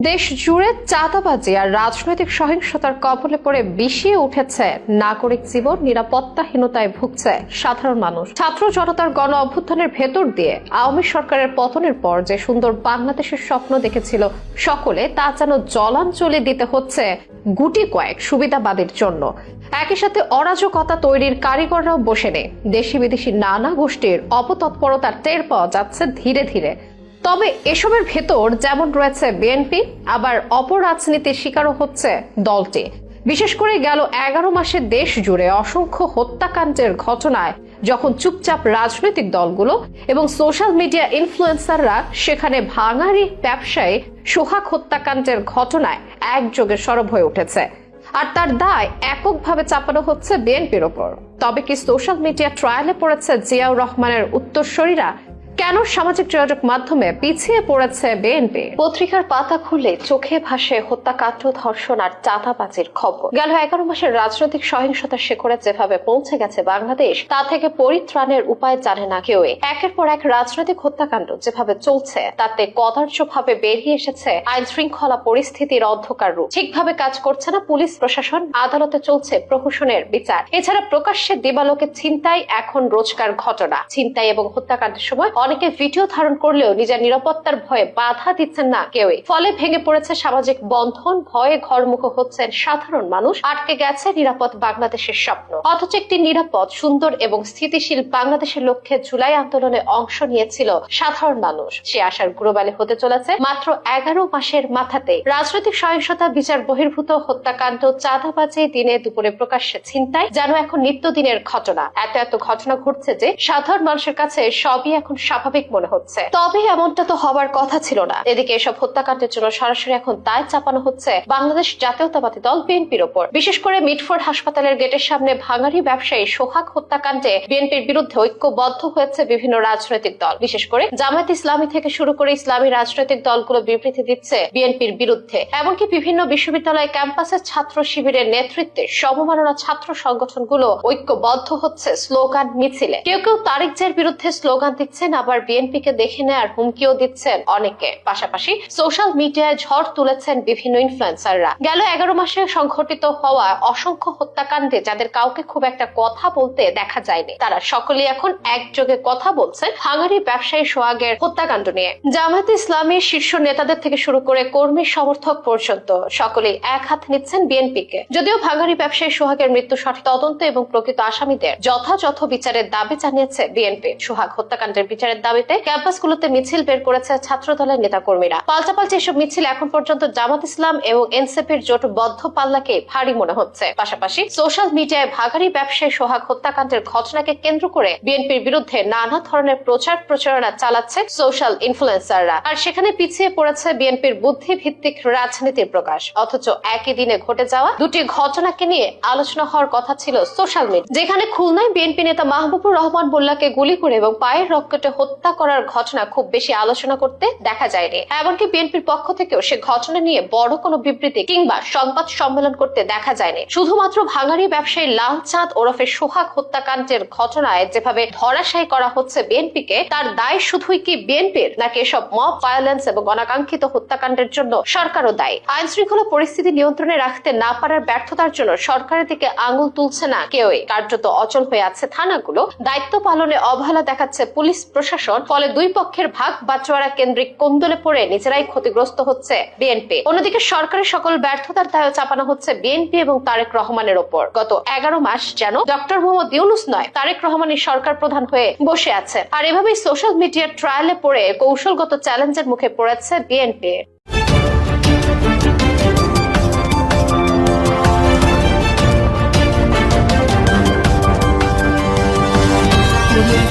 দেশ জুড়ে চাঁদাবাজি আর রাজনৈতিক সহিংসতার কবলে পড়ে বিষিয়ে উঠেছে নাগরিক জীবন, নিরাপত্তাহীনতায় ভুগছে সাধারণ মানুষ। ছাত্র জনতার গণ অভ্যুত্থানের ভেতর দিয়ে আওয়ামী সরকারের পতনের পর যে সুন্দর বাংলাদেশের স্বপ্ন দেখেছিল সকলে, তা যেন জলাঞ্জলি দিতে হচ্ছে গুটি কয়েক সুবিধাবাদীর জন্য। একই সাথে অরাজকতা তৈরির কারিগররাও বসে নেই দেশি বিদেশি নানা গোষ্ঠীর অপতৎপরতার টের পাওয়া যাচ্ছে ধীরে ধীরে। তবে এসবের ভেতর যেমন রয়েছে বিএনপি, আবার অপরাজনীতির শিকারও হচ্ছে দলটি। বিশেষ করে গেল এগারো মাসে দেশ জুড়ে অসংখ্য হত্যাকাণ্ডের ঘটনায় যখন চুপচাপ রাজনৈতিক দলগুলো এবং সোশ্যাল মিডিয়া ইনফ্লুয়েন্সাররা সেখানে ভাঙারি ব্যবসায়ী সোহাগ হত্যাকাণ্ডের ঘটনায় একযোগে সরব হয়ে উঠেছে। আর তার দায় এককভাবে চাপানো হচ্ছে বিএনপির ওপর। তবে কি সোশ্যাল মিডিয়া ট্রায়ালে পড়েছে জিয়াউর রহমানের উত্তরসূরিরা কেন সামাজিক যোগাযোগ মাধ্যমে পিছিয়ে পড়েছে বিএনপি? পত্রিকার পাতা খুলে চোখে ভাসে হত্যাকাণ্ড, ধর্ষণ আর চাঁদাবাজির খবর। গেল এগারো মাসের রাজনৈতিক সহিংসতার শিখরে যেভাবে পৌঁছে গেছে বাংলাদেশ, তা থেকে পরিত্রাণের উপায় জানে না কেউ একের পর এক রাজনৈতিক হত্যাকাণ্ড যেভাবে চলছে, তাতে কদার্য ভাবে বেরিয়ে এসেছে আইন শৃঙ্খলা পরিস্থিতির অন্ধকার রূপ। ঠিকভাবে কাজ করছে না পুলিশ, প্রশাসন, আদালতে চলছে প্রহসনের বিচার। এছাড়া প্রকাশ্যে দিবালোকে ছিনতাই এখন রোজকার ঘটনা। ছিনতাই এবং হত্যাকাণ্ডের সময় অনেকে ভিডিও ধারণ করলেও নিজের নিরাপত্তার ভয়ে বাধা দিচ্ছেন না কেউই। ফলে ভেঙে পড়েছে সামাজিক বন্ধন, ভয়ে ঘরমুখ হচ্ছেন সাধারণ মানুষ, আটকে গেছে নিরাপদ বাংলাদেশের স্বপ্ন। অথচ একটি নিরাপদ, সুন্দর এবং স্থিতিশীল বাংলাদেশের লক্ষ্যে জুলাই আন্দোলনে অংশ নিয়েছিল সাধারণ মানুষ। সে আশার গুরুবালি হতে চলেছে মাত্র এগারো মাসের মাথাতে। রাজনৈতিক সহিংসতা, বিচার বহির্ভূত হত্যাকাণ্ড, চাঁদাবাজি দিনে দুপুরে প্রকাশ্যে ছিনতাই, যেন এখন নিত্যদিনের ঘটনা। এত এত ঘটনা ঘটছে যে সাধারণ মানুষের কাছে সবই এখন স্বাভাবিক মনে হচ্ছে। তবে এমনটা তো হবার কথা ছিল না। এদিকে এসব হত্যাকাণ্ডের জন্য সরাসরি এখন দায় চাপানো হচ্ছে বাংলাদেশ জাতীয়তাবাদী দল বিএনপির ওপর। বিশেষ করে মিটফোর্ড হাসপাতালের গেটের সামনে ভাঙারি ব্যবসায়ী সোহাগ হত্যাকাণ্ডে বিএনপির বিরুদ্ধে ঐক্যবদ্ধ হয়েছে বিভিন্ন রাজনৈতিক দল। বিশেষ করে জামায়াত ইসলামী থেকে শুরু করে ইসলামী রাজনৈতিক দলগুলো বিবৃতি দিচ্ছে বিএনপির বিরুদ্ধে। এমনকি বিভিন্ন বিশ্ববিদ্যালয় ক্যাম্পাসের ছাত্র শিবিরের নেতৃত্বে সমমাননা ছাত্র সংগঠনগুলো ঐক্যবদ্ধ হচ্ছে স্লোগান মিছিলে। কেউ কেউ তারিক জের বিরুদ্ধে স্লোগান দিচ্ছেন আবার বিএনপি কে দেখে নেয়ার হুমকিও দিচ্ছেন অনেকে। পাশাপাশি সোশ্যাল মিডিয়ায় ঝড় তুলেছেন বিভিন্ন ইনফ্লুয়েন্সাররা গেল এগারো মাসে সংঘটিত হওয়া অসংখ্য হত্যাকাণ্ডে যাদের কাউকে খুব একটা কথা বলতে দেখা যায়নি, তারা সকলে এখন একযোগে কথা বলছেন হাঙ্গারি ব্যবসায়ী সোহাগের হত্যাকাণ্ড নিয়ে। জামায়াত ইসলামী শীর্ষ নেতাদের থেকে শুরু করে কর্মী সমর্থক পর্যন্ত সকলেই এক হাত নিচ্ছেন বিএনপি কে যদিও ভাঙ্গারি ব্যবসায়ী সোহাগের মৃত্যু সঠিক তদন্ত এবং প্রকৃত আসামিদের যথাযথ বিচারের দাবি জানিয়েছে বিএনপি। সোহাগ হত্যাকাণ্ডের বিচারের দাবিতে ক্যাম্পাসগুলোতে মিছিল বের করেছে ছাত্র দলের নেতাকর্মীরা। পাল্টাপাল্টি এসব মিছিল এখন পর্যন্ত জামাত ইসলাম এবং এনসিপির জোটবদ্ধ পাল্লাকে ভারী মনে হচ্ছে। পাশাপাশি সোশ্যাল মিডিয়ায় ভাগারি ব্যবসায়ী সোহাগ হত্যাকাণ্ডের ঘটনাকে কেন্দ্র করে বিএনপির বিরুদ্ধে নানা ধরনের প্রচার প্রচারণা চালাচ্ছে সোশ্যাল ইনফ্লুয়েন্সাররা। আর সেখানে পিছিয়ে পড়েছে বিএনপির বুদ্ধি ভিত্তিক রাজনীতির প্রকাশ। অথচ একই দিনে ঘটে যাওয়া দুটি ঘটনাকে নিয়ে আলোচনা হওয়ার কথা ছিল সোশ্যাল মিডিয়া। যেখানে খুলনায় বিএনপি নেতা মাহবুবুর রহমান মোল্লাকে গুলি করে এবং পায়ের রক্তটে হত্যা করার ঘটনা খুব বেশি আলোচনা করতে দেখা যায়নি। এমনকি বিএনপির পক্ষ থেকেও সে ঘটনা নিয়ে বড় কোনো বিবৃতি কিংবা সংবাদ সম্মেলন করতে দেখা যায়নি। শুধুমাত্র ভাঙারি ব্যবসায়ী লাল চাঁদ ওরফে সোহাগ হত্যাকাণ্ডের ঘটনায় যেভাবে ধরাশায়ী করা হচ্ছে বিএনপিকে, তার দায় শুধুই কি বিএনপির, নাকি এসব মব ভায়োলেন্স এবং অনাকাঙ্ক্ষিত হত্যাকাণ্ডের জন্য সরকারও দায়ী? আইন শৃঙ্খলা পরিস্থিতি নিয়ন্ত্রণে রাখতে না পারার ব্যর্থতার জন্য সরকারের দিকে আঙুল তুলছে না কেউই। কার্যত অচল হয়ে আছে থানাগুলো। দায়িত্ব পালনে অবহেলা দেখাচ্ছে পুলিশ প্রশাসন, ফলে দুই পক্ষের ভাগ বাচোয়ারা কেন্দ্রিক কোন্দলে পড়ে নিজেরাই ক্ষতিগ্রস্ত হচ্ছে বিএনপি অন্যদিকে সরকারের সকল ব্যর্থতার দায় চাপানো হচ্ছে বিএনপি এবং তারেক রহমানের ওপর। গত এগারো মাস যেন ডক্টর মোহাম্মদ ইউনুস নয়, তারেক রহমানের সরকার প্রধান হয়ে বসে আছে আর এভাবেই সোশ্যাল মিডিয়ার ট্রায়ালে পড়ে কৌশলগত চ্যালেঞ্জের মুখে পড়েছে বিএনপি